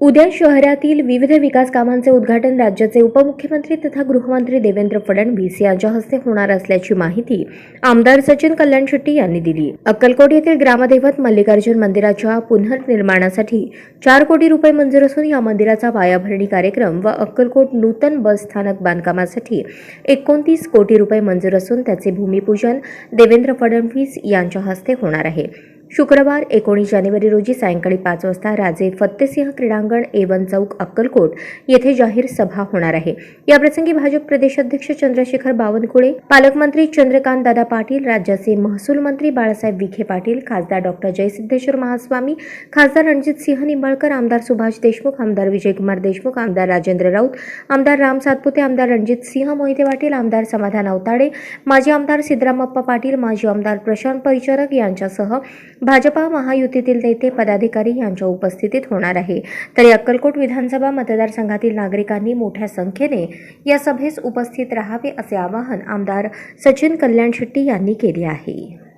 उद्या शहरातील विविध विकास कामांचे उद्घाटन राज्याचे उपमुख्यमंत्री तथा गृहमंत्री देवेंद्र फडणवीस यांच्या हस्ते होणार असल्याची माहिती आमदार सचिन कल्याण शेट्टी यांनी दिली. अक्कलकोट येथील ग्रामदैवत मल्लिकार्जुन मंदिराच्या पुनर्निर्माणासाठी चार कोटी रुपये मंजूर असून या मंदिराचा पायाभरणी कार्यक्रम व अक्कलकोट नूतन बस स्थानक बांधकामासाठी एकोणतीस कोटी रुपये मंजूर असून त्याचे भूमिपूजन देवेंद्र फडणवीस यांच्या हस्ते होणार आहे. शुक्रवार एकोणीस जानेवारी रोजी सायंकाळी पाच वाजता राजे फत्तेसिंह क्रीडांगण एवन चौक अक्कलकोट येथे जाहीर सभा होणार आहे. याप्रसंगी भाजप प्रदेशाध्यक्ष चंद्रशेखर बावनकुळे पालकमंत्री चंद्रकांत दादा पाटील राज्याचे महसूल मंत्री बाळासाहेब विखे पाटील खासदार डॉक्टर जयसिद्धेश्वर महास्वामी खासदार रणजित सिंह निंबाळकर आमदार सुभाष देशमुख आमदार विजयकुमार देशमुख आमदार राजेंद्र राऊत आमदार राम सातपुते आमदार रणजित सिंह मोहिते पाटील आमदार समाधान अवताडे माजी आमदार सिद्धरामप्पा पाटील माजी आमदार प्रशांत परिचारक यांच्यासह भाजपा महायुतीतील नेते पदाधिकारी यांच्या उपस्थितीत होणार आहे. तरी अक्कलकोट विधानसभा मतदारसंघातील नागरिकांनी मोठ्या संख्येने या सभेस उपस्थित राहावे असे आवाहन आमदार सचिन कल्याण शेट्टी यांनी केले आहे.